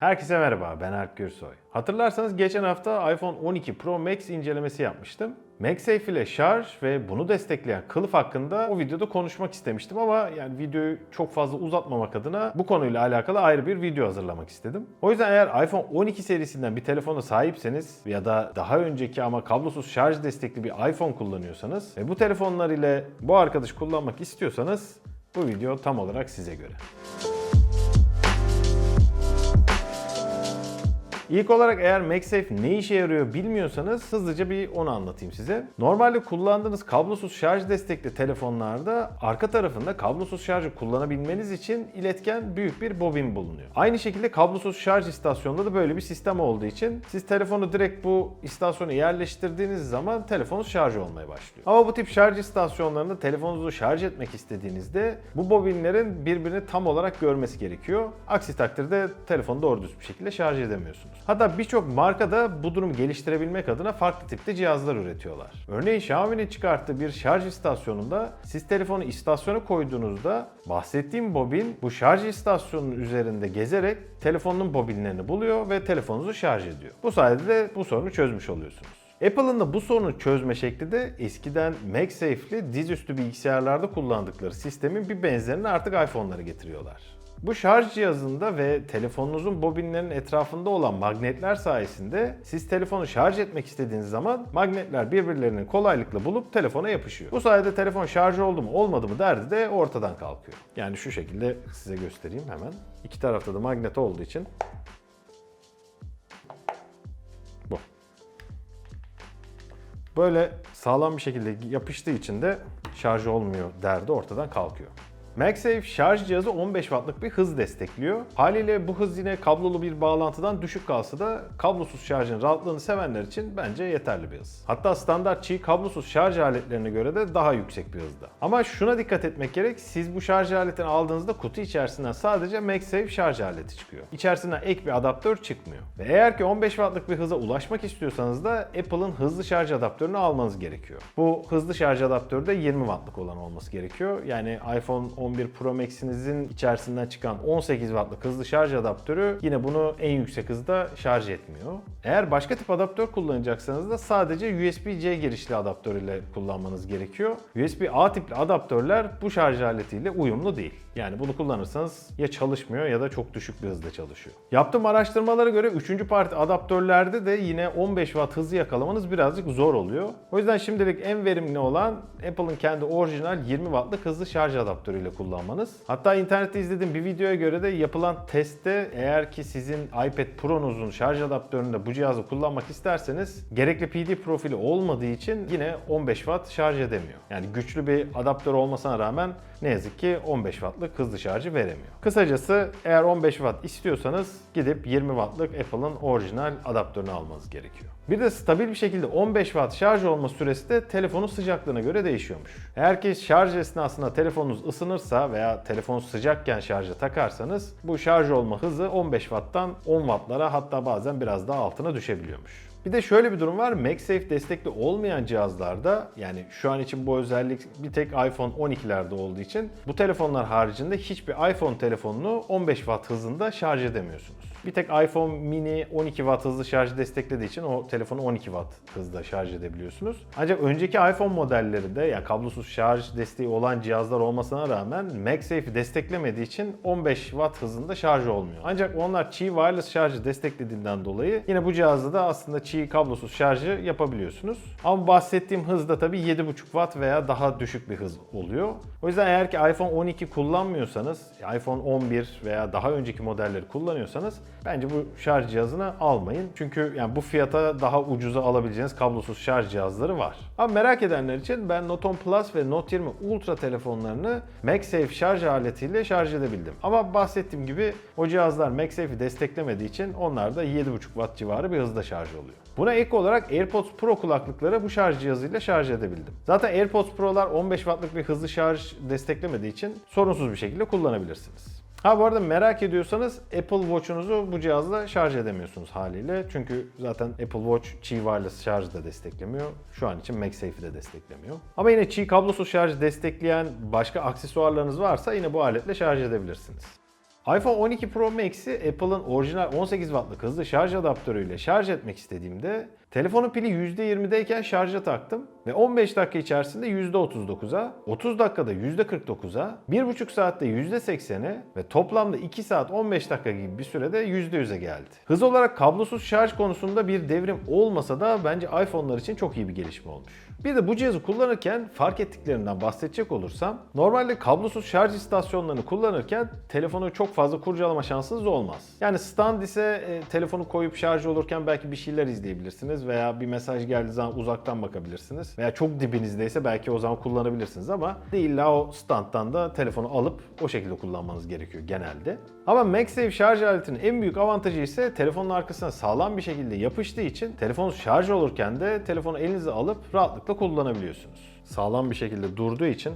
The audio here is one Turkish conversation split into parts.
Herkese merhaba, ben Alp Gürsoy. Hatırlarsanız geçen hafta iPhone 12 Pro Max incelemesi yapmıştım. MagSafe ile şarj ve bunu destekleyen kılıf hakkında o videoda konuşmak istemiştim ama yani videoyu çok fazla uzatmamak adına bu konuyla alakalı ayrı bir video hazırlamak istedim. O yüzden eğer iPhone 12 serisinden bir telefona sahipseniz ya da daha önceki ama kablosuz şarj destekli bir iPhone kullanıyorsanız ve bu telefonlar ile bu arkadaş kullanmak istiyorsanız bu video tam olarak size göre. İlk olarak eğer MagSafe ne işe yarıyor bilmiyorsanız hızlıca bir onu anlatayım size. Normalde kullandığınız kablosuz şarj destekli telefonlarda arka tarafında kablosuz şarjı kullanabilmeniz için iletken büyük bir bobin bulunuyor. Aynı şekilde kablosuz şarj istasyonunda da böyle bir sistem olduğu için siz telefonu direkt bu istasyona yerleştirdiğiniz zaman telefonunuz şarj olmaya başlıyor. Ama bu tip şarj istasyonlarında telefonunuzu şarj etmek istediğinizde bu bobinlerin birbirini tam olarak görmesi gerekiyor. Aksi takdirde telefonu doğru düz bir şekilde şarj edemiyorsunuz. Hatta birçok marka da bu durumu geliştirebilmek adına farklı tipte cihazlar üretiyorlar. Örneğin Xiaomi'nin çıkarttığı bir şarj istasyonunda siz telefonu istasyona koyduğunuzda bahsettiğim bobin bu şarj istasyonunun üzerinde gezerek telefonun bobinlerini buluyor ve telefonunuzu şarj ediyor. Bu sayede de bu sorunu çözmüş oluyorsunuz. Apple'ın da bu sorunu çözme şekli de eskiden MagSafe'li dizüstü bilgisayarlarda kullandıkları sistemin bir benzerini artık iPhone'lara getiriyorlar. Bu şarj cihazında ve telefonunuzun bobinlerinin etrafında olan magnetler sayesinde siz telefonu şarj etmek istediğiniz zaman magnetler birbirlerini kolaylıkla bulup telefona yapışıyor. Bu sayede telefon şarj oldu mu olmadı mı derdi de ortadan kalkıyor. Yani şu şekilde size göstereyim hemen. İki tarafta da magnet olduğu için bu. Böyle sağlam bir şekilde yapıştığı için de şarj olmuyor derdi ortadan kalkıyor. MagSafe şarj cihazı 15 wattlık bir hız destekliyor. Haliyle bu hız yine kablolu bir bağlantıdan düşük kalsa da kablosuz şarjın rahatlığını sevenler için bence yeterli bir hız. Hatta standart çiğ kablosuz şarj aletlerine göre de daha yüksek bir hızda. Ama şuna dikkat etmek gerek. Siz bu şarj aletini aldığınızda kutu içerisinden sadece MagSafe şarj aleti çıkıyor. İçerisinden ek bir adaptör çıkmıyor. Ve eğer ki 15 wattlık bir hıza ulaşmak istiyorsanız da Apple'ın hızlı şarj adaptörünü almanız gerekiyor. Bu hızlı şarj adaptörü de 20 wattlık olan olması gerekiyor. Yani iPhone 11 Pro Max'inizin içerisinden çıkan 18 wattlık hızlı şarj adaptörü yine bunu en yüksek hızda şarj etmiyor. Eğer başka tip adaptör kullanacaksanız da sadece USB-C girişli adaptör ile kullanmanız gerekiyor. USB-A tipli adaptörler bu şarj aletiyle uyumlu değil. Yani bunu kullanırsanız ya çalışmıyor ya da çok düşük bir hızda çalışıyor. Yaptığım araştırmalara göre 3. parti adaptörlerde de yine 15 watt hızı yakalamanız birazcık zor oluyor. O yüzden şimdilik en verimli olan Apple'ın kendi orijinal 20 wattlık hızlı şarj adaptörüyle kullanmanız. Hatta internette izlediğim bir videoya göre de yapılan testte eğer ki sizin iPad Pro'nuzun şarj adaptöründe bu cihazı kullanmak isterseniz gerekli PD profili olmadığı için yine 15 watt şarj edemiyor. Yani güçlü bir adaptör olmasına rağmen ne yazık ki 15 wattlık hızlı şarjı veremiyor. Kısacası eğer 15 watt istiyorsanız gidip 20 wattlık Apple'ın orijinal adaptörünü almanız gerekiyor. Bir de stabil bir şekilde 15 watt şarj olma süresi de telefonun sıcaklığına göre değişiyormuş. Eğer ki şarj esnasında telefonunuz ısınırsa veya telefon sıcakken şarja takarsanız bu şarj olma hızı 15 watttan 10 wattlara hatta bazen biraz daha altına düşebiliyormuş. Bir de şöyle bir durum var. MagSafe destekli olmayan cihazlarda yani şu an için bu özellik bir tek iPhone 12'lerde olduğu için bu telefonlar haricinde hiçbir iPhone telefonunu 15 watt hızında şarj edemiyorsunuz. Bir tek iPhone mini 12 watt hızlı şarj desteklediği için o telefonu 12 watt hızda şarj edebiliyorsunuz. Ancak önceki iPhone modellerinde ya kablosuz şarj desteği olan cihazlar olmasına rağmen MagSafe'i desteklemediği için 15 watt hızında şarj olmuyor. Ancak onlar Qi wireless şarjı desteklediğinden dolayı yine bu cihazda da aslında Qi kablosuz şarjı yapabiliyorsunuz. Ama bahsettiğim hızda tabii 7.5 watt veya daha düşük bir hız oluyor. O yüzden eğer ki iPhone 12 kullanmıyorsanız, iPhone 11 veya daha önceki modelleri kullanıyorsanız bence bu şarj cihazını almayın. Çünkü yani bu fiyata daha ucuza alabileceğiniz kablosuz şarj cihazları var. Ama merak edenler için ben Note 10 Plus ve Note 20 Ultra telefonlarını MagSafe şarj aletiyle şarj edebildim. Ama bahsettiğim gibi o cihazlar MagSafe'i desteklemediği için onlar da 7.5 watt civarı bir hızda şarj oluyor. Buna ek olarak AirPods Pro kulaklıkları bu şarj cihazıyla şarj edebildim. Zaten AirPods Pro'lar 15 wattlık bir hızlı şarj desteklemediği için sorunsuz bir şekilde kullanabilirsiniz. Ha bu arada merak ediyorsanız Apple Watch'unuzu bu cihazla şarj edemiyorsunuz haliyle. Çünkü zaten Apple Watch Qi Wireless şarj da desteklemiyor. Şu an için MagSafe'i de desteklemiyor. Ama yine Qi kablosuz şarj destekleyen başka aksesuarlarınız varsa yine bu aletle şarj edebilirsiniz. iPhone 12 Pro Max'i Apple'ın orijinal 18 wattlık hızlı şarj adaptörüyle şarj etmek istediğimde telefonun pili %20'deyken şarja taktım ve 15 dakika içerisinde %39'a, 30 dakikada %49'a, 1,5 saatte %80'e ve toplamda 2 saat 15 dakika gibi bir sürede %100'e geldi. Hız olarak kablosuz şarj konusunda bir devrim olmasa da bence iPhone'lar için çok iyi bir gelişme olmuş. Bir de bu cihazı kullanırken fark ettiklerimden bahsedecek olursam normalde kablosuz şarj istasyonlarını kullanırken telefonu çok fazla kurcalama şansınız olmaz. Yani stand ise e, telefonu koyup şarj olurken belki bir şeyler izleyebilirsiniz veya bir mesaj geldiği zaman uzaktan bakabilirsiniz veya çok dibinizdeyse belki o zaman kullanabilirsiniz ama illa o standtan da telefonu alıp o şekilde kullanmanız gerekiyor genelde. Ama MagSafe şarj aletinin en büyük avantajı ise telefonun arkasına sağlam bir şekilde yapıştığı için telefon şarj olurken de telefonu elinize alıp rahatlıkla kullanabiliyorsunuz. Sağlam bir şekilde durduğu için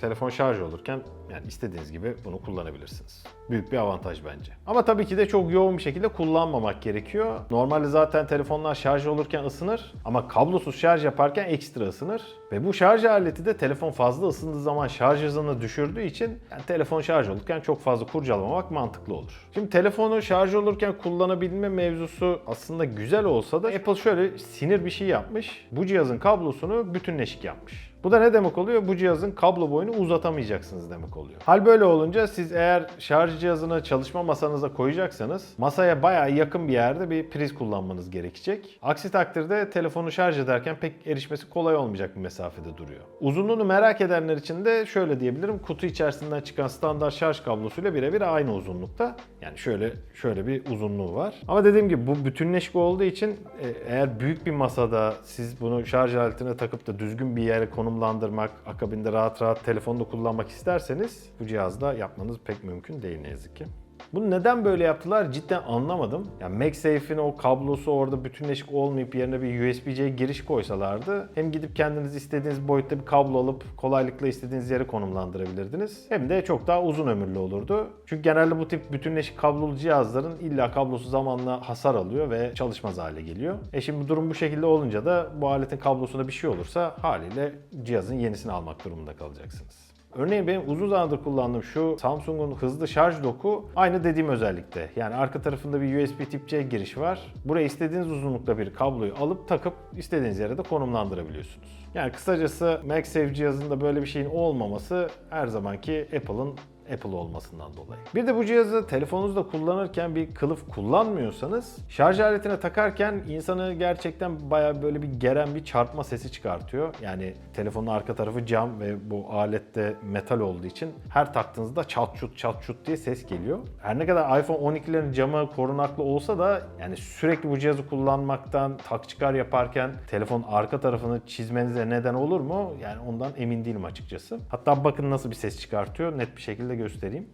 telefon şarj olurken yani istediğiniz gibi bunu kullanabilirsiniz. Büyük bir avantaj bence. Ama tabii ki de çok yoğun bir şekilde kullanmamak gerekiyor. Normalde zaten telefonlar şarj olurken ısınır ama kablosuz şarj yaparken ekstra ısınır. Ve bu şarj aleti de telefon fazla ısındığı zaman şarj hızını düşürdüğü için yani telefon şarj olurken çok fazla kurcalamamak mantıklı olur. Şimdi telefonu şarj olurken kullanabilme mevzusu aslında güzel olsa da Apple şöyle sinir bir şey yapmış. Bu cihazın kablosunu bütünleşik yapmış. Bu da ne demek oluyor? Bu cihazın kablo boyunu uzatamayacaksınız demek oluyor. Hal böyle olunca siz eğer şarj cihazını çalışma masanıza koyacaksanız masaya bayağı yakın bir yerde bir priz kullanmanız gerekecek. Aksi takdirde telefonu şarj ederken pek erişmesi kolay olmayacak bir mesafede duruyor. Uzunluğunu merak edenler için de şöyle diyebilirim. Kutu içerisinden çıkan standart şarj kablosuyla birebir aynı uzunlukta. Yani şöyle şöyle bir uzunluğu var. Ama dediğim gibi bu bütünleşik olduğu için e, eğer büyük bir masada siz bunu şarj aletine takıp da düzgün bir yere konumlandırmak, akabinde rahat rahat telefonda kullanmak isterseniz bu cihazda yapmanız pek mümkün değil ne yazık ki. Bunu neden böyle yaptılar cidden anlamadım. Yani MagSafe'in o kablosu orada bütünleşik olmayıp yerine bir USB-C giriş koysalardı hem gidip kendiniz istediğiniz boyutta bir kablo alıp kolaylıkla istediğiniz yere konumlandırabilirdiniz. Hem de çok daha uzun ömürlü olurdu. Çünkü genelde bu tip bütünleşik kablolu cihazların illa kablosu zamanla hasar alıyor ve çalışmaz hale geliyor. E şimdi durum bu şekilde olunca da bu aletin kablosunda bir şey olursa haliyle cihazın yenisini almak durumunda kalacaksınız. Örneğin benim uzun zamandır kullandığım şu Samsung'un hızlı şarj doku aynı dediğim özellikte. Yani arka tarafında bir USB tip C girişi var. Buraya istediğiniz uzunlukta bir kabloyu alıp takıp istediğiniz yere de konumlandırabiliyorsunuz. Yani kısacası MagSafe cihazında böyle bir şeyin olmaması her zamanki Apple'ın Apple olmasından dolayı. Bir de bu cihazı telefonunuzda kullanırken bir kılıf kullanmıyorsanız şarj aletine takarken insanı gerçekten baya böyle bir geren bir çarpma sesi çıkartıyor. Yani telefonun arka tarafı cam ve bu alette metal olduğu için her taktığınızda çat çut çat çut diye ses geliyor. Her ne kadar iPhone 12'lerin camı korunaklı olsa da yani sürekli bu cihazı kullanmaktan tak çıkar yaparken telefonun arka tarafını çizmenize neden olur mu? Yani ondan emin değilim açıkçası. Hatta bakın nasıl bir ses çıkartıyor net bir şekilde göstereyim.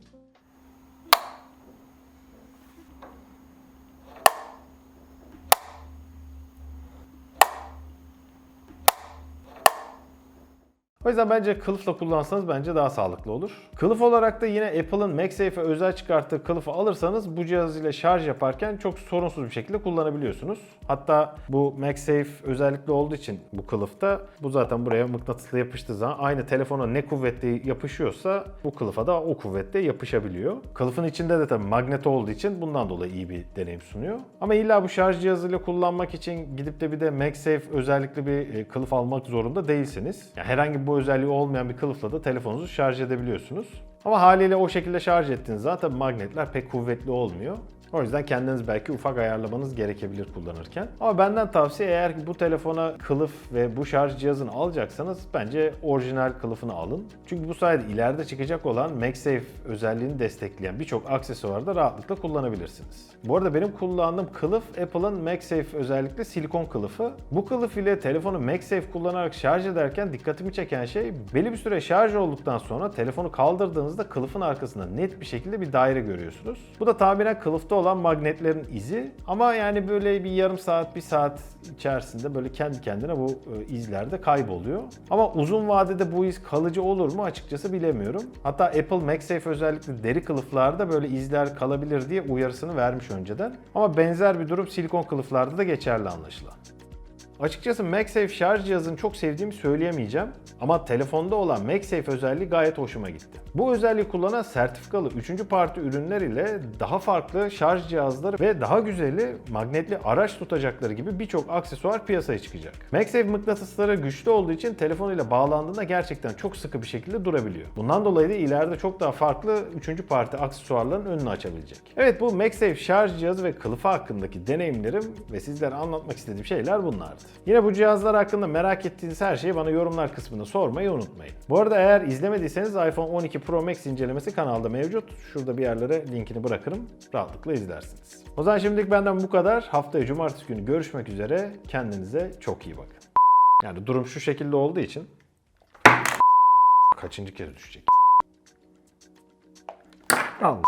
Yüzden bence kılıfla kullansanız bence daha sağlıklı olur. Kılıf olarak da yine Apple'ın MagSafe'e özel çıkarttığı kılıfı alırsanız bu cihaz ile şarj yaparken çok sorunsuz bir şekilde kullanabiliyorsunuz. Hatta bu MagSafe özellikle olduğu için bu kılıfta bu zaten buraya mıknatısla yapıştığı zaman aynı telefona ne kuvvetli yapışıyorsa bu kılıfa da o kuvvette yapışabiliyor. Kılıfın içinde de tabii magnet olduğu için bundan dolayı iyi bir deneyim sunuyor. Ama illa bu şarj cihazıyla kullanmak için gidip de bir de MagSafe özellikle bir e, kılıf almak zorunda değilsiniz. Yani herhangi bu özelliği olmayan bir kılıfla da telefonunuzu şarj edebiliyorsunuz. Ama haliyle o şekilde şarj ettiğiniz zaman tabii magnetler pek kuvvetli olmuyor. O yüzden kendiniz belki ufak ayarlamanız gerekebilir kullanırken. Ama benden tavsiye eğer bu telefona kılıf ve bu şarj cihazını alacaksanız bence orijinal kılıfını alın. Çünkü bu sayede ileride çıkacak olan MagSafe özelliğini destekleyen birçok aksesuarı da rahatlıkla kullanabilirsiniz. Bu arada benim kullandığım kılıf Apple'ın MagSafe özellikle silikon kılıfı. Bu kılıf ile telefonu MagSafe kullanarak şarj ederken dikkatimi çeken şey belli bir süre şarj olduktan sonra telefonu kaldırdığınızda kılıfın arkasında net bir şekilde bir daire görüyorsunuz. Bu da tahminen kılıfta olan magnetlerin izi ama yani böyle bir yarım saat, bir saat içerisinde böyle kendi kendine bu e, izler de kayboluyor. Ama uzun vadede bu iz kalıcı olur mu açıkçası bilemiyorum. Hatta Apple MagSafe özellikle deri kılıflarda böyle izler kalabilir diye uyarısını vermiş önceden. Ama benzer bir durum silikon kılıflarda da geçerli anlaşılan. Açıkçası MagSafe şarj cihazını çok sevdiğimi söyleyemeyeceğim ama telefonda olan MagSafe özelliği gayet hoşuma gitti. Bu özelliği kullanan sertifikalı 3. parti ürünler ile daha farklı şarj cihazları ve daha güzeli magnetli araç tutacakları gibi birçok aksesuar piyasaya çıkacak. MagSafe mıknatısları güçlü olduğu için telefonuyla bağlandığında gerçekten çok sıkı bir şekilde durabiliyor. Bundan dolayı da ileride çok daha farklı 3. parti aksesuarların önünü açabilecek. Evet bu MagSafe şarj cihazı ve kılıfı hakkındaki deneyimlerim ve sizlere anlatmak istediğim şeyler bunlardı. Yine bu cihazlar hakkında merak ettiğiniz her şeyi bana yorumlar kısmında sormayı unutmayın. Bu arada eğer izlemediyseniz iPhone 12 Pro Max incelemesi kanalda mevcut. Şurada bir yerlere linkini bırakırım. Rahatlıkla izlersiniz. O zaman şimdilik benden bu kadar. Haftaya cumartesi günü görüşmek üzere. Kendinize çok iyi bakın. Yani durum şu şekilde olduğu için kaçıncı kere düşecek? Allah.